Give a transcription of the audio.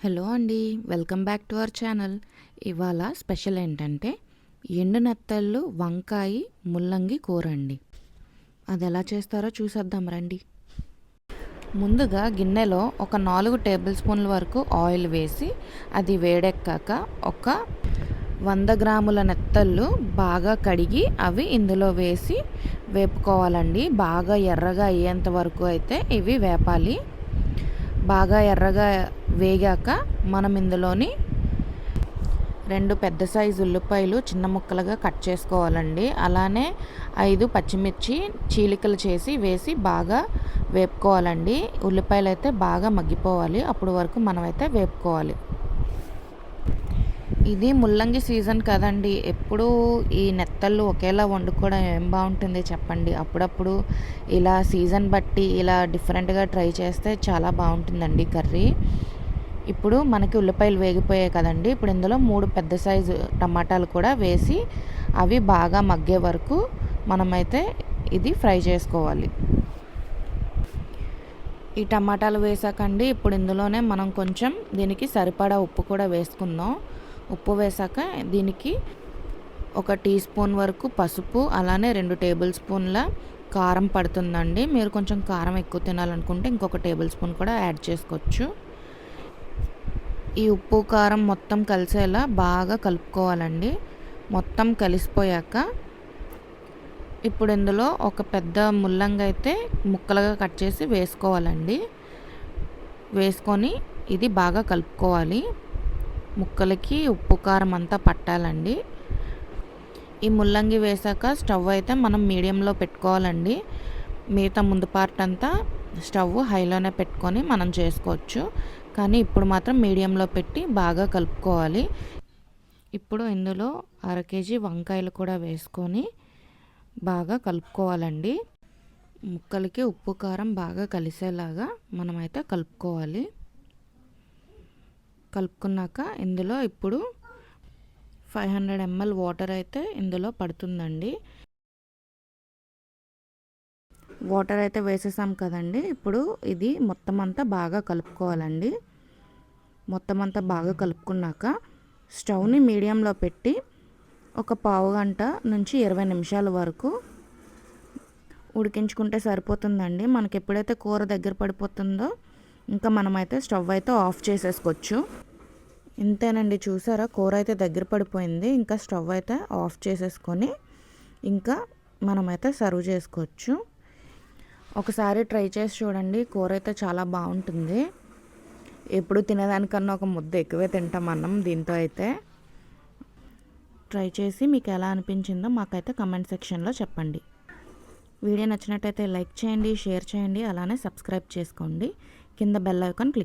Hello అండి welcome back to our channel. ఇవాళ special ఏంటంటే ఎండు నెత్తళ్ళు వంకాయ ముల్లంగి కూర అండి. అది ఎలా చేస్తారో చూసేద్దాం రండి. ముందుగా గిన్నెలో ఒక నాలుగు టేబుల్ స్పూన్ల వరకు ఆయిల్ వేసి అది వేడెక్కాక ఒక వంద గ్రాముల నెత్తళ్ళు బాగా కడిగి అవి ఇందులో వేసి వేపుకోవాలండి. బాగా ఎర్రగా అయ్యేంత వరకు అయితే ఇవి వేపాలి. బాగా ఎర్రగా వేగాక మనం ఇందులోని రెండు పెద్ద సైజు ఉల్లిపాయలు చిన్న ముక్కలుగా కట్ చేసుకోవాలండి. అలానే ఐదు పచ్చిమిర్చి చీలికలు చేసి వేసి బాగా వేపుకోవాలండి. ఉల్లిపాయలు అయితే బాగా మగ్గిపోవాలి. అప్పుడు వరకు మనమైతే వేపుకోవాలి. ఇది ముల్లంగి సీజన్ కదండి. ఎప్పుడు ఈ నెత్తళ్ళు ఒకేలా వండుకోవడం ఏం బాగుంటుంది చెప్పండి? అప్పుడప్పుడు ఇలా సీజన్ బట్టి ఇలా డిఫరెంట్గా ట్రై చేస్తే చాలా బాగుంటుందండి కర్రీ. ఇప్పుడు మనకి ఉల్లిపాయలు వేగిపోయాయి కదండి. ఇప్పుడు ఇందులో మూడు పెద్ద సైజు టమాటాలు కూడా వేసి అవి బాగా మగ్గే వరకు మనమైతే ఇది ఫ్రై చేసుకోవాలి. ఈ టమాటాలు వేసాకండి. ఇప్పుడు ఇందులోనే మనం కొంచెం దీనికి సరిపడా ఉప్పు కూడా వేసుకుందాం. ఉప్పు వేసాక దీనికి ఒక టీ స్పూన్ వరకు పసుపు అలానే రెండు టేబుల్ స్పూన్ల కారం పడుతుందండి. మీరు కొంచెం కారం ఎక్కువ తినాలనుకుంటే ఇంకొక టేబుల్ స్పూన్ కూడా యాడ్ చేసుకోవచ్చు. ఈ ఉప్పు కారం మొత్తం కలిసేలా బాగా కలుపుకోవాలండి. మొత్తం కలిసిపోయాక ఇప్పుడు ఇందులో ఒక పెద్ద ముల్లంగి అయితే ముక్కలుగా కట్ చేసి వేసుకోవాలండి. వేసుకొని ఇది బాగా కలుపుకోవాలి. ముక్కలకి ఉప్పు కారం అంతా పట్టాలండి. ఈ ముల్లంగి వేసాక స్టవ్ అయితే మనం మీడియంలో పెట్టుకోవాలండి. మిగతా ముందు పార్ట్ అంతా స్టవ్ హైలోనే పెట్టుకొని మనం చేసుకోవచ్చు. కానీ ఇప్పుడు మాత్రం మీడియంలో పెట్టి బాగా కలుపుకోవాలి. ఇప్పుడు ఇందులో అర కేజీ వంకాయలు కూడా వేసుకొని బాగా కలుపుకోవాలండి. ముక్కలకి ఉప్పు కారం బాగా కలిసేలాగా మనమైతే కలుపుకోవాలి. కలుపుకున్నాక ఇందులో ఇప్పుడు ఫైవ్ హండ్రెడ్ ఎంఎల్ వాటర్ అయితే ఇందులో పడుతుందండి. వాటర్ అయితే వేసేసాం కదండి. ఇప్పుడు ఇది మొత్తం అంతా బాగా కలుపుకోవాలండి. మొత్తం అంతా బాగా కలుపుకున్నాక స్టవ్ని మీడియంలో పెట్టి ఒక పావు గంట నుంచి ఇరవై నిమిషాల వరకు ఉడికించుకుంటే సరిపోతుందండి. మనకి ఎప్పుడైతే కూర దగ్గర పడిపోతుందో ఇంకా మనమైతే స్టవ్ అయితే ఆఫ్ చేసేసుకోవచ్చు. ఇంతేనండి చూసారా? కూర అయితే దగ్గర పడిపోయింది. ఇంకా స్టవ్ అయితే ఆఫ్ చేసేసుకొని ఇంకా మనమైతే సర్వ్ చేసుకోవచ్చు. ఒకసారి ట్రై చేసి చూడండి. కూర అయితే చాలా బాగుంటుంది. ఎప్పుడు తినేదానికన్నా ఒక ముద్ద ఎక్కువే తింటాం అన్నం దీంతో అయితే. ట్రై చేసి మీకు ఎలా అనిపించిందో మాకైతే కమెంట్ సెక్షన్లో చెప్పండి. వీడియో నచ్చినట్టయితే లైక్ చేయండి షేర్ చేయండి అలానే సబ్స్క్రైబ్ చేసుకోండి. కింద బెల్ ఐకాన్ క్లిక్